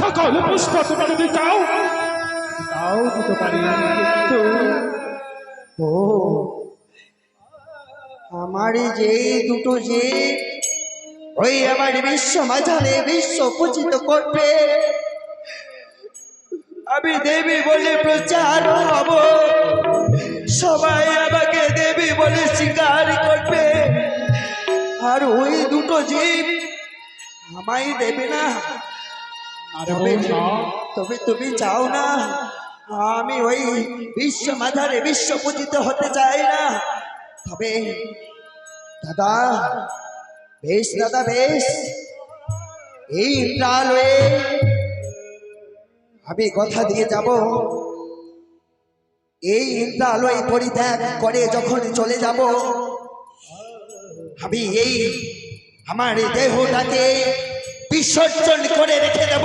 সকল পুষ্প তুমি যদি চাও তাও দিতে পারি ও আমার যে দুটো যে ওই আমার বিশ্ব মাঝারে বিশ্ব পূজিত করবে। আমি দেবী বলে প্রচার আমায় দেবে না। তবে তুমি চাও না। আমি ওই বিশ্ব মাধারে বিশ্ব পূজিত হতে চাই না। তবে দাদা বেশ দাদা বেশ। এই ইন্দ্রালয়ে আমি কথা দিয়ে যাব। এই ইন্দ্রালয় পরিত্যাগ করে যখন চলে যাব আমি এই আমার দেহটাকে বিসর্জন করে রেখে দেব।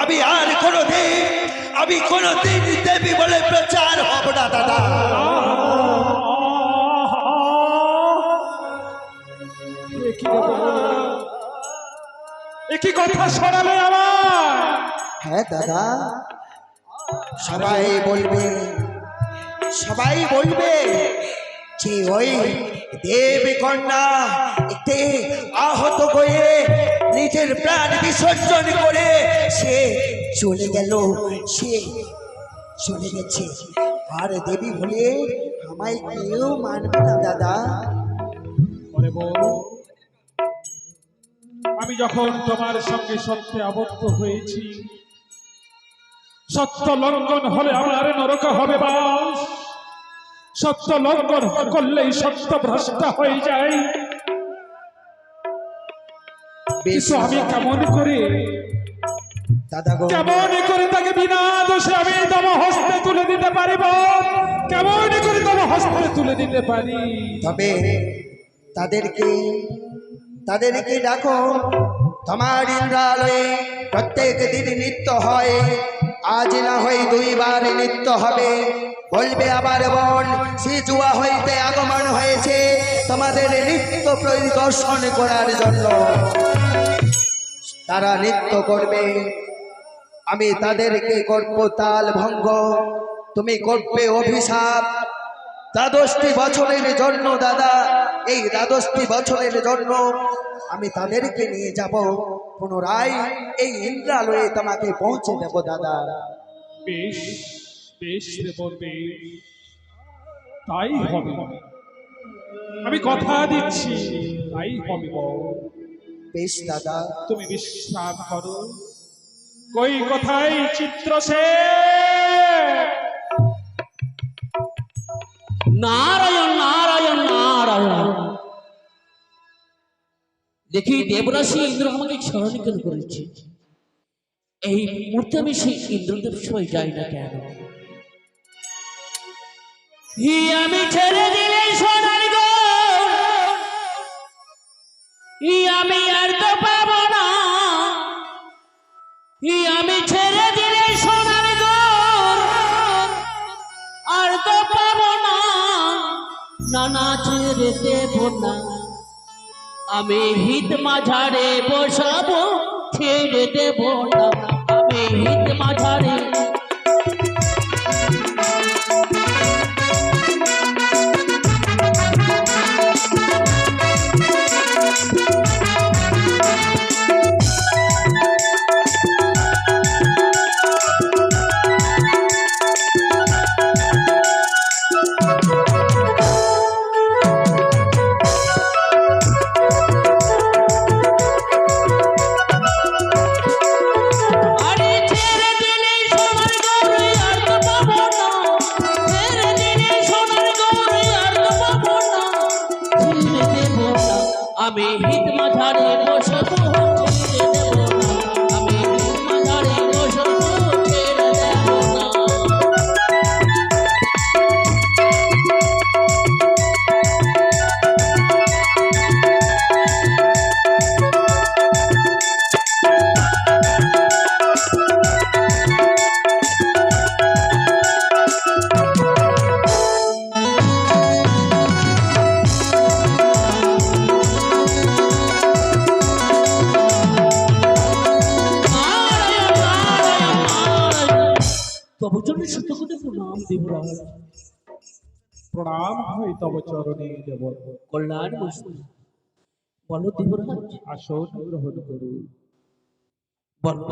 আমি আর কোনো দিন আমি কোনো দিন দেবী বলে প্রচার হব না দাদা। এ কি রে বউ? এ কি কথা শোনালে আমার হ্যাঁ দাদা। সবাই বলবে সবাই বলবে যে ওই দেব কন্যা এতে আহত হয়ে নিজের প্রাণ বিসর্জন করে সে চলে গেল, সে চলে গেছে। আর দেবী বলে, আমায় কেউ মানবে না, দাদা। আমি যখন তোমার সঙ্গে সত্যে আবদ্ধ হয়েছি, সত্য লঙ্ঘন হলে আমার নরক হবে বাস। সত্য লঙ্ঘন করলেই সত্য ভ্রষ্ট হয়ে যায়। কিন্তু আমি কেমন করে? দাদা কেমন করে তাকে বিনা দোষে আমি তম হস্তে তুলে দিতে পারিব? কেমন করে তম হস্তে তুলে দিতে পারি? তবে তাদেরকে তাদেরকে ডাকো। তোমার ইন্দ্রালয়ে প্রত্যেক দিন নিত্য হয়। আজ না হয় দুইবার নৃত্য হবে। বলবে আবার বন সিজুয়া হইতে আগমন হয়েছে। তোমাদের নৃত্য পরিদর্শন করার জন্য তারা নৃত্য করবে। আমি তাদেরকে করব তাল ভঙ্গ। তুমি করবে অভিশাপ। দ্বাদশটি বছরের জন্য দাদা এই দ্বাদশটি বছরের জন্য আমি তাদেরকে নিয়ে যাব। পুনরায় এই ইন্দ্রালয়ে তোমাকে পৌঁছে দেব দাদা। বেশ বেশ তাই হবে। আমি কথা দিচ্ছি তাই হবে বেশ দাদা। তুমি বিশ্রাম করো? কই কথাই চিত্র সে নারায়ণ নারায়ণ নারায়ণ। দেখি দেবরাশি ইন্দ্র আমাকে স্মরণ করেছে? এই মুহূর্তে আমি সেই ইন্দ্রদেব সই যাই না কেন? আমি ছেড়ে দিলে আমি আর তো পাবো না। আমি ছেড়ে দিলে না না ছেড়ে দেব না আমি হিত মাঝারে বসাবো, ছেড়ে দেব না। আমি হিত মাঝারে প্রণাম। দেবরাজ প্রণাম হয় তব চরণে দেব। কল্যাণ বস্তু বলো দেবরাজ। আসন গ্রহণ করু। বলো।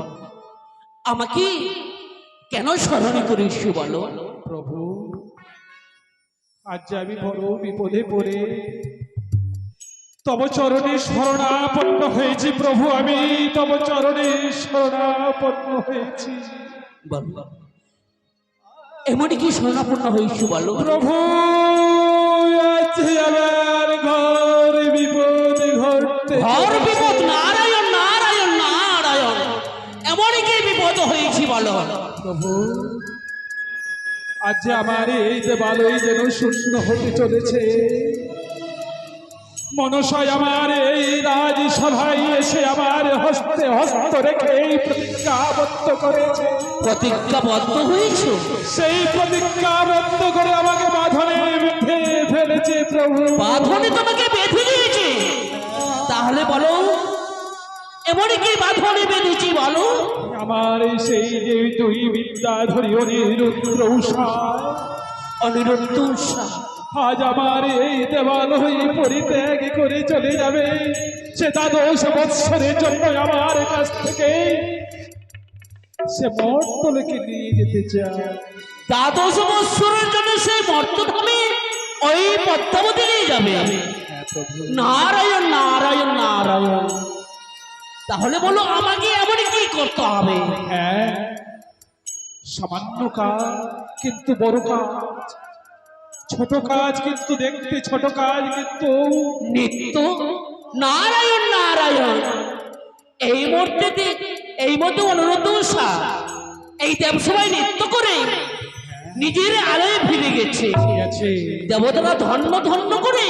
আমাকে কেন স্মরণ করিস বলো? প্রভু আজ আমি বড় বিপদে পড়ে। তব চরণে শরণাপন্ন হয়েছি প্রভু আমি। তব চরণে শরণাপন্ন হয়েছি। বলো। এমনই কি স্মরণাপন্ন হইস বলো। প্রভু আজ আমার ঘর বিপদ ঘটতে। ঘর বিপদ নারায়ণ নারায়ণ নারায়ণ। এমনকি বিপদ হয়েছি বলো। প্রভু আজ যে আমার এই দেবালয় যেন শূন্য হতে চলেছে মনসায় আমার এই রাজসভায় এসে আমার হস্তে হস্ত রেখে এই প্রতিজ্ঞাবদ্ধ করেছে। প্রতিজ্ঞাবদ্ধ হয়েছ? সেই প্রতিজ্ঞাবদ্ধ করে আমাকে বাঁধনে বেঁধে ফেলেছে প্রভু। বাঁধনে তোমাকে বেঁধে দিয়েছে? তাহলে বলো এমনই কি বাঁধনে বেঁধেছি বলো? আমার সেই যে দুই বিদ্যাধরী অনিরুদ্র উষা অনিরুদ্ধ উৎসাহ আজ আমার এই দেবালয় পরিত্যাগ করে চলে যাবে? সে দ্বাদশ বৎসরের জন্য আমার কাছ থেকে সে মর্তলকে নিয়ে যেতে চায়? দ্বাদশ বৎসরের জন্য সে মর্তধামে ওই পদ্মাবতী নিয়ে যাবে। নারায়ণ নারায়ণ নারায়ণ। তাহলে বলো আমাকে এমন কি করতে হবে? হ্যাঁ সামান্য কাজ কিন্তু বড় কাজ। ছোট কাজ কিন্তু দেখতে ছোট কাজ কিন্তু। নিত্য নারায়ণ নারায়ণ। এই মূর্তিতে এই মধ্যে অনুরোধ এই দেবসভায় নৃত্য করে নিজের আলোয় ফিরে গেছে। দেবতারা ধন্য ধন্য করে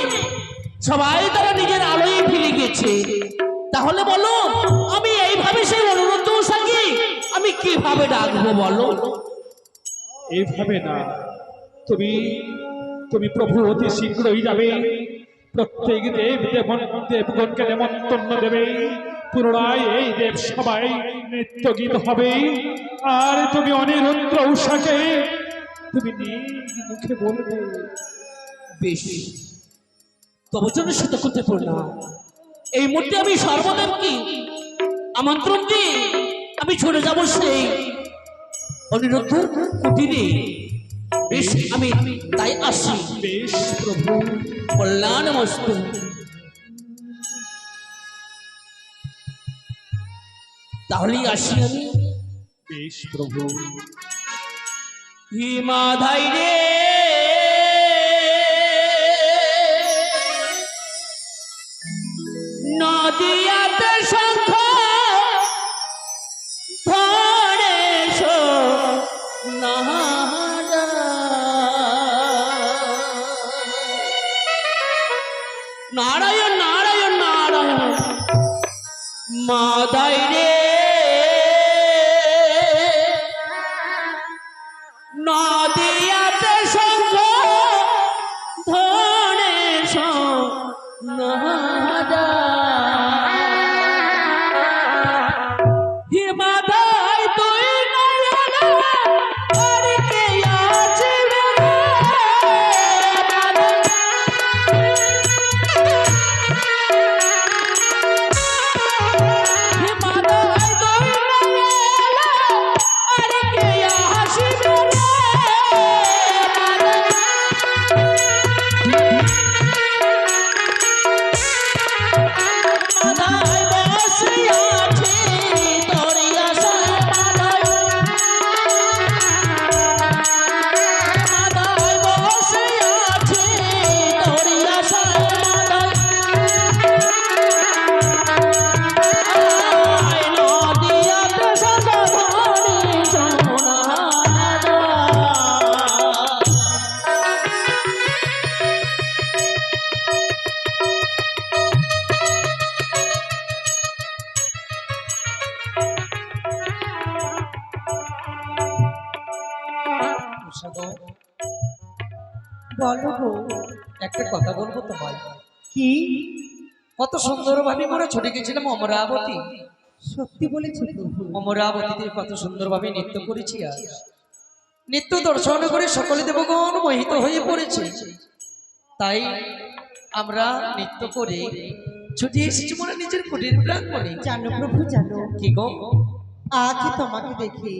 সবাই তারা নিজের আলোয় ফিরে গেছে। তাহলে বলো আমি এইভাবে সেই অনুরোধ উষাকে আমি কীভাবে ডাকবো বলো? এইভাবে না। তুমি তুমি প্রভু অতি শীঘ্রই যাবে। প্রত্যেক দেব দেব দেবগণকে নেমন্তন্ন দেবে। পুনরায় এই দেব সবাই নৃত্য গীত হবে। আর তুমি অনিরুদ্র উষাকে তুমি মুখে বলবে, বেশ তবে জন্য শত করতে না এই মুহূর্তে আমি সর্বদেবকে আমন্ত্রণ দিয়ে আমি ছুটে যাব সেই অনিরুদ্ধ কুটিরে। বেশ আমি তাই আসি। বেশ প্রভু। কল্যাণ মস্তু। তাহলেই আসি আমি। বেশ প্রভু। হিমাধাই রে। নদিয়াতে নারায়ণ নারায়ণ নারায়ণ মাদাই রে বলো গো একটা কথা বলব তোমায়? কি? কত সুন্দর ভাবে আমরা ছুটে গেছিলাম অমরাবতী। সত্যি বলেছি অমরাবতীতে কত সুন্দর ভাবে নৃত্য করেছি আর নিত্য দর্শন করে সকলে দেবগণ মোহিত হয়ে পড়েছে। তাই আমরা নৃত্য করে ছুটি এসেছি মনে নিজের কুটির প্রাঙ্গণে। জানো প্রভু জানো। কি গো? আগে তোমাকে দেখে